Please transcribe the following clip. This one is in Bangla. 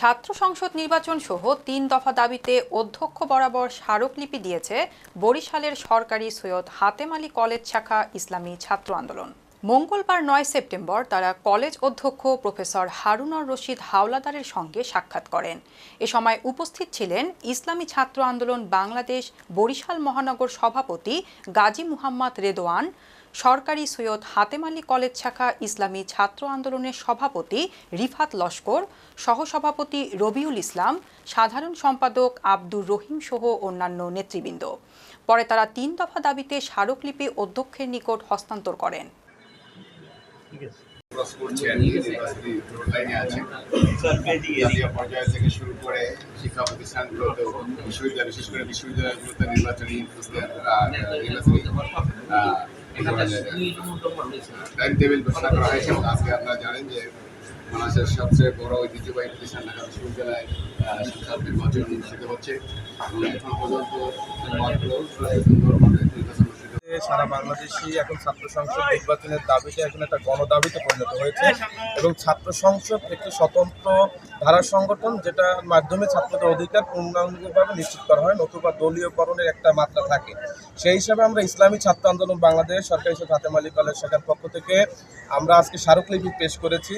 ছাত্র সংসদ নির্বাচন সহ তিন দফা দাবিতে অধ্যক্ষ বরাবর স্মারকলিপি দিয়েছে বরিশালের সরকারি সৈয়দ হাতেমালি কলেজ শাখা ইসলামী ছাত্র আন্দোলন। মঙ্গলবার নয় সেপ্টেম্বর তারা কলেজ অধ্যক্ষ প্রফেসর হারুনর রশিদ হাওলাদারের সঙ্গে সাক্ষাৎ করেন। এ সময় উপস্থিত ছিলেন ইসলামী ছাত্র আন্দোলন বাংলাদেশ বরিশাল মহানগর সভাপতি গাজী মুহাম্মদ রেদোয়ান সরকারি সৈয়দ হাতেম আলী কলেজ শাখা ইসলামী ছাত্র আন্দোলনের সভাপতি রিফাত লস্কর, সহসভাপতি রবিউল ইসলাম, সাধারণ সম্পাদক আব্দুর রহিম সহ অন্যান্য নেতৃবৃন্দ। পরে তারা তিন দফা দাবিতে স্মারকলিপি অধ্যক্ষের নিকট হস্তান্তর করেন। ক্রস করছে আর কি ইউনিভার্সিটি রোড লাইনে আছে জাতীয় পর্যায় থেকে শুরু করে শিক্ষা প্রতিষ্ঠানগুলোতেও বিশ্ববিদ্যালয় বিশেষ করে বিশ্ববিদ্যালয়গুলোতে নির্বাচনী নির্বাচনী টাইম টেবিল ঘোষণা করা হয়েছে এবং আজকে আপনারা জানেন যে বাংলাদেশের সবচেয়ে বড় ঐতিহ্যবাহী প্রতিষ্ঠান ঢাকা বিশ্ববিদ্যালয় সংসদ নির্বাচন অনুষ্ঠিত হচ্ছে এখন পর্যন্ত সুন্দরভাবে সারা বাংলাদেশি এখন ছাত্র সংসদ নির্বাচনের দাবিতে এখন একটা গণদাবিতে পরিণত হয়েছে এবং ছাত্র সংসদ একটি স্বতন্ত্র ধারা সংগঠন যেটার মাধ্যমে ছাত্রদের অধিকার পূর্ণাঙ্গভাবে নিশ্চিত করা হয়, নতুবা দলীয়করণের একটা মাত্রা থাকে। সেই হিসাবে আমরা ইসলামী ছাত্র আন্দোলন বাংলাদেশ সরকারি শেখ হাতেম আলী কলেজ শাখার পক্ষ থেকে আমরা আজকে স্মারকলিপি পেশ করেছি।